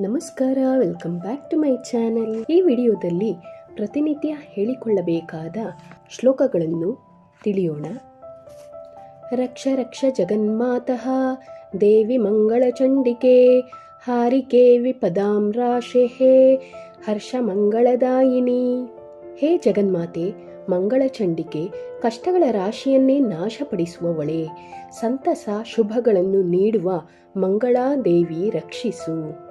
ನಮಸ್ಕಾರ welcome back to my channel ಈ ವಿಡಿಯೋದಲ್ಲಿ ಪ್ರತಿನಿತ್ಯ ಹೇಳಿಕೊಳ್ಳಬೇಕಾದ ಶ್ಲೋಕಗಳನ್ನು ತಿಳಿಯೋಣ. ರಕ್ಷ ರಕ್ಷ ಜಗನ್ಮಾತಃ, ದೇವಿ ಮಂಗಳಚಂಡಿಕೆ ಹಾರಿಕೆ ವಿಪದಾಂ ರಾಶೆ, ಹರ್ಷ ಮಂಗಳದಾಯಿನಿ. ಹೇ ಜಗನ್ಮಾತೆ ಮಂಗಳಚಂಡಿಕೆ ಕಷ್ಟಗಳ ರಾಶಿಯನ್ನೇ ನಾಶಪಡಿಸುವವಳೆ. ಸಂತಸ ಶುಭಗಳನ್ನು ನೀಡುವ ಮಂಗಳಾದೇವಿ ರಕ್ಷಿಸು.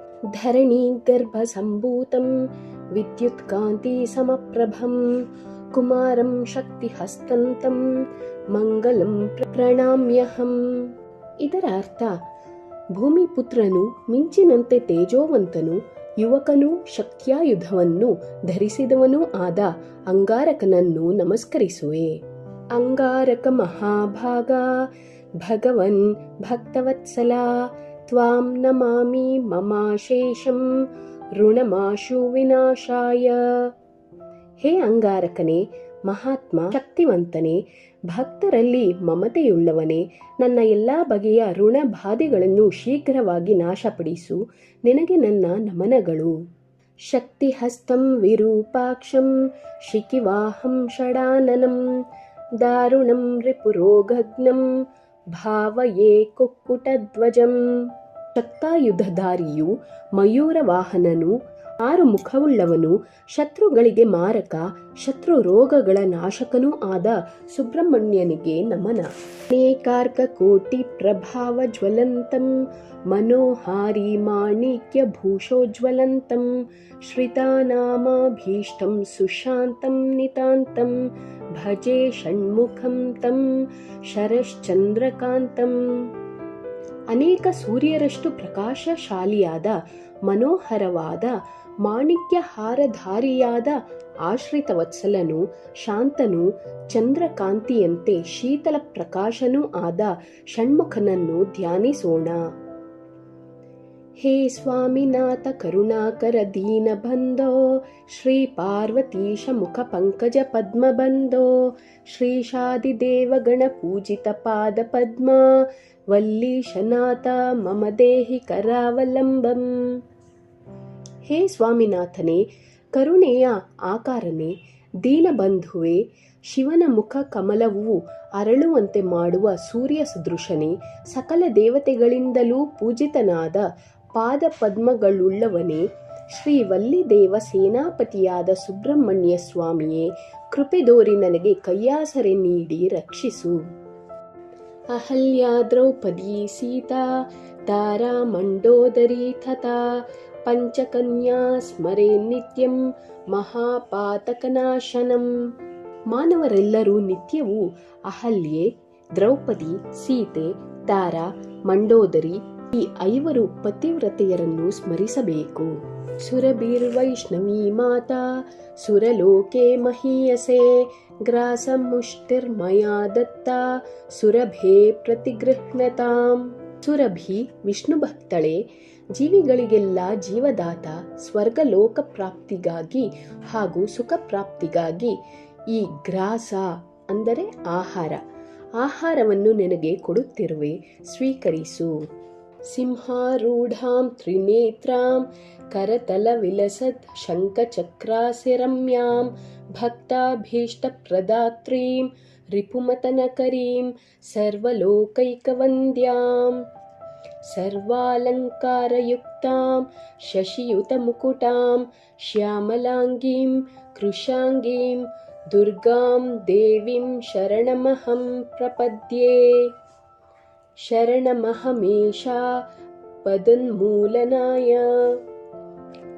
ಕಾಂತಿ ಸಮಪ್ರಭಂ, ಕುಮಾರಂ ಶಕ್ತಿ ಹಸ್ತಂತಂ, ಮಂಗಲಂ ಪ್ರ- ಪ್ರಣಾಮ್ಯಹಂ. ಇದರ ಅರ್ಥ ಭೂಮಿಪುತ್ರನು ಮಿಂಚಿನಂತೆ ತೇಜೋವಂತನು, ಯುವಕನು ಶಕ್ತ್ಯಾಯುಧವನ್ನು ಧರಿಸಿದವನೂ ಆದ ಅಂಗಾರಕನನ್ನು ನಮಸ್ಕರಿಸುವೆ. ಅಂಗಾರಕ ಮಹಾಭಾಗ, ಭಗವನ್ ಭಕ್ತವತ್ಸಲ ತ್ವಾಂ नमामि ಮಮಾಶೇಷಂ ಋಣಮಾಶು ವಿನಾಶಾಯ ಹೇ ಅಂಗಾರಕನೇ ಮಹಾತ್ಮ ಶಕ್ತಿವಂತನೇ ಭಕ್ತರಲ್ಲಿ ಮಮತೆಯುಳ್ಳವನೇ, ನನ್ನ ಎಲ್ಲ ಬಗೆಯ ಋಣ ಬಾಧೆಗಳನ್ನು ಶೀಘ್ರವಾಗಿ ನಾಶಪಡಿಸು, ನಿನಗೆ ನನ್ನ ನಮನಗಳು. ಶಕ್ತಿಹಸ್ತಂ ವಿರೂಪಾಕ್ಷಂ ಶಿಖಿವಾಹಂ ಷಡಾನನಂ ದಾರುಣಂ ರಿಪುರೋಗಗ್ನಂ ಭಾವಯೇ ಕುಕ್ಕುಟಧ್ವಜಂ ಶಕ್ತಾಯುಧಧಾರಿಯು ಮಯೂರ ವಾಹನನು ಆರು ಮುಖವುಳ್ಳವನು ಶತ್ರುಗಳಿಗೆ ಮಾರಕ ಶತ್ರು ರೋಗಗಳ ನಾಶಕನೂ ಆದ ಸುಬ್ರಹ್ಮಣ್ಯನಿಗೆ ನಮನ. ಅನೇಕಾರ್ಕ ಕೋಟಿ ಪ್ರಭಾವ ಜ್ವಲಂತಂ, ಮನೋಹಾರಿ ಮಾಣಿಕ್ಯ ಭೂಷೋಜ್ವಲಂತಂ, ಶ್ರಿತಾನಾಮಾಭೀಷ್ಟಂ ಸುಶಾಂತಂ ನಿತಾಂತಂ, ಭಜೆ ಷಣ್ಮುಖಂ ತಂ, ಶರಶ್ಚಂದ್ರಕಾಂತಂ. ಅನೇಕ ಸೂರ್ಯರಷ್ಟು ಪ್ರಕಾಶಶಾಲಿಯಾದ, ಮನೋಹರವಾದ, ಮಾಣಿಕ್ಯಹಾರಧಾರಿಯಾದ ಆಶ್ರಿತವತ್ಸಲನೂ ಆಶ್ರಿತ ವತ್ಸಲನು ಶಾಂತನು, ಚಂದ್ರಕಾಂತಿಯಂತೆ ಶೀತಲ ಪ್ರಕಾಶನೂ ಆದ ಷಣ್ಮುಖನನ್ನು ಧ್ಯಾನಿಸೋಣ. ಹೇ ಸ್ವಾಮಿನಾಥ ಕರುಣಾಕರ ದೀನಬಂಧೋ ಶ್ರೀ ಪಾರ್ವತೀಶ ಮುಖ ಪಂಕಜ ಪದ್ಮಬಂಧೋ ಶ್ರೀಶಾದಿದೇವಗಣ ಪೂಜಿತ ಪಾದ ಪದ್ಮ, ವಲ್ಲೀಶನಾಥ ಮಮ ದೇಹಿ ಕರಾವಲಂಬಂ. ಹೇ ಸ್ವಾಮಿನಾಥನೇ, ಕರುಣೆಯ ಆಕಾರನೇ ದೀನಬಂಧುವೆ ಶಿವನ ಮುಖ ಕಮಲವು ಅರಳುವಂತೆ ಮಾಡುವ ಸೂರ್ಯ ಸದೃಶನೇ, ಸಕಲ ದೇವತೆಗಳಿಂದಲೂ ಪೂಜಿತನಾದ ಪಾದ ಪದ್ಮಗಳುಳ್ಳವನೇ ಶ್ರೀ ವಲ್ಲಿದೇವ ಸೇನಾಪತಿಯಾದ ಸುಬ್ರಹ್ಮಣ್ಯ ಸ್ವಾಮಿಯೇ ಕೃಪೆದೋರಿ ನನಗೆ ಕೈಯಾಸರೆ ನೀಡಿ ರಕ್ಷಿಸು. ಅಹಲ್ಯ ದ್ರೌಪದಿ ಸೀತಾ ತಾರಾ ಮಂಡೋದರಿ ತಥಾ ಪಂಚಕನ್ಯಾ ಸ್ಮರೆ ನಿತ್ಯಂ ಮಹಾಪಾತಕನಾಶನಂ. ಮಾನವರೆಲ್ಲರೂ ನಿತ್ಯವೂ ಅಹಲ್ಯೆ, ದ್ರೌಪದಿ, ಸೀತೆ ತಾರಾ ಮಂಡೋದರಿ ಈ ಐವರು ಪತಿವ್ರತೆಯರನ್ನು ಸ್ಮರಿಸಬೇಕು. ಸುರಬೀರ್ವೈಷ್ಣವೀ ಮಾತಾ, ಸುರಲೋಕೆ ಮಹೀಯಸೆ ಗ್ರಾಸಮುಷ್ಟಿರ್ಮಯಾ ದತ್ತ, ಸುರಭೇ ಪ್ರತಿಗೃಹ್ಣತಾಂ. ಸುರಭಿ, ವಿಷ್ಣು ಭಕ್ತಳೆ, ಜೀವಿಗಳಿಗೆಲ್ಲ ಜೀವದಾತ, ಸ್ವರ್ಗಲೋಕ ಪ್ರಾಪ್ತಿಗಾಗಿ ಹಾಗೂ ಸುಖ ಪ್ರಾಪ್ತಿಗಾಗಿ ಈ ಗ್ರಾಸ ಅಂದರೆ ಆಹಾರ. ಆಹಾರವನ್ನು ನಿನಗೆ ಕೊಡುತ್ತಿರುವೆ, ಸ್ವೀಕರಿಸು. सिंहारूढां त्रिनेत्रां करतलविलसत् शङ्खचक्रासिरम्यां भक्ताभीष्टप्रदात्रीं रिपुमतनकरीं सर्वलोकैकवन्द्याम् सर्वालङ्कारयुक्तां शशियुतमुकुटां श्यामलाङ्गीं कृशाङ्गीं दुर्गां देवीं शरणमहं प्रपद्ये। शरणमहमेषा पदन्मूलनाय।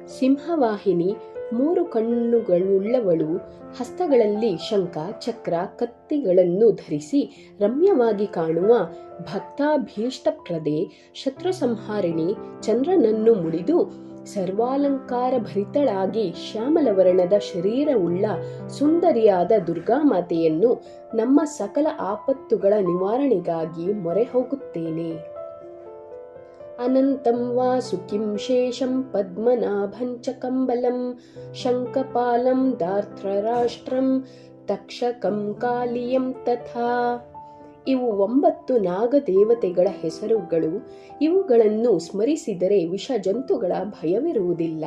सिंहवाहिनी ಮೂರು ಕಣ್ಣುಗಳುಳ್ಳವಳು. ಹಸ್ತಗಳಲ್ಲಿ ಶಂಖ, ಚಕ್ರ, ಕತ್ತಿಗಳನ್ನು ಧರಿಸಿ ರಮ್ಯವಾಗಿ ಕಾಣುವ ಭಕ್ತಾಭೀಷ್ಟಪ್ರದೆ ಶತ್ರು ಸಂಹಾರಿಣಿ ಚಂದ್ರನನ್ನು ಮುಡಿದು ಸರ್ವಾಲಂಕಾರ ಭರಿತಳಾಗಿ ಶ್ಯಾಮಲವರ್ಣದ ಶರೀರವುಳ್ಳ ಸುಂದರಿಯಾದ ದುರ್ಗಾಮಾತೆಯನ್ನು ನಮ್ಮ ಸಕಲ ಆಪತ್ತುಗಳ ನಿವಾರಣೆಗಾಗಿ ಮೊರೆ ಹೋಗುತ್ತೇನೆ. ಅನಂತಂ ವಾಸುಕಿಂ शेषं पद्मनाभं च ಕಂಬಲಂ ಶಂಕಪಾಲಂ ದಾರ್ತ್ರರಾಷ್ಟ್ರಂ तक्षकं कालियं ತಥಾ ಇವು ಒಂಬತ್ತು ನಾಗದೇವತೆಗಳ ಹೆಸರುಗಳು. ಇವುಗಳನ್ನು ಸ್ಮರಿಸಿದರೆ ವಿಷ ಜಂತುಗಳ ಭಯವಿರುವುದಿಲ್ಲ.